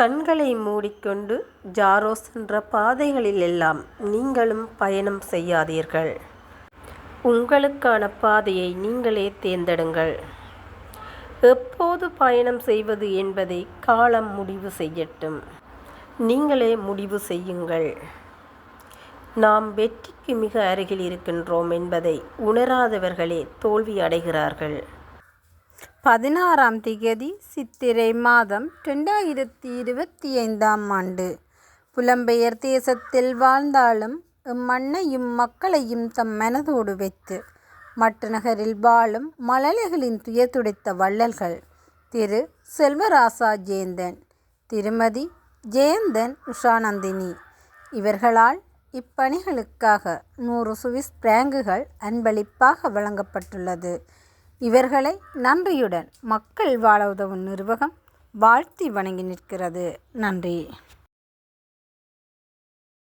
கண்களை மூடிக்கொண்டு ஜாரோ சென்ற பாதைகளிலெல்லாம் நீங்களும் பயணம் செய்யாதீர்கள். உங்களுக்கான பாதையை நீங்களே தேர்ந்தெடுங்கள். எப்போது பயணம் செய்வது என்பதை காலம் முடிவு செய்யட்டும். நீங்களே முடிவு செய்யுங்கள். நாம் வெற்றிக்கு மிக அருகில் இருக்கின்றோம் என்பதை உணராதவர்களே தோல்வி அடைகிறார்கள். பதினாறாம் திகதி சித்திரை மாதம் ரெண்டாயிரத்தி இருபத்தி ஐந்தாம் ஆண்டு. புலம்பெயர் தேசத்தில் வாழ்ந்தாலும் இம்மண்ணையும் மக்களையும் தம் மனதோடு வைத்து மற்ற நகரில் வாழும் மழலைகளின் துயதுடைத்த வள்ளல்கள். திரு. செல்வராசா ஜெயந்தன் திருமதி ஜெயந்தன் உஷாநந்தினி. இவர்களால் இப்பணிகளுக்காக நூறு சுவிஸ் பிராங்குகள் அன்பளிப்பாக வழங்கப்பட்டுள்ளது. இவர்களை நன்றியுடன் மக்கள் வாழ உதவும் நிர்வாகம் வாழ்த்தி வணங்கி நிற்கிறது. நன்றி.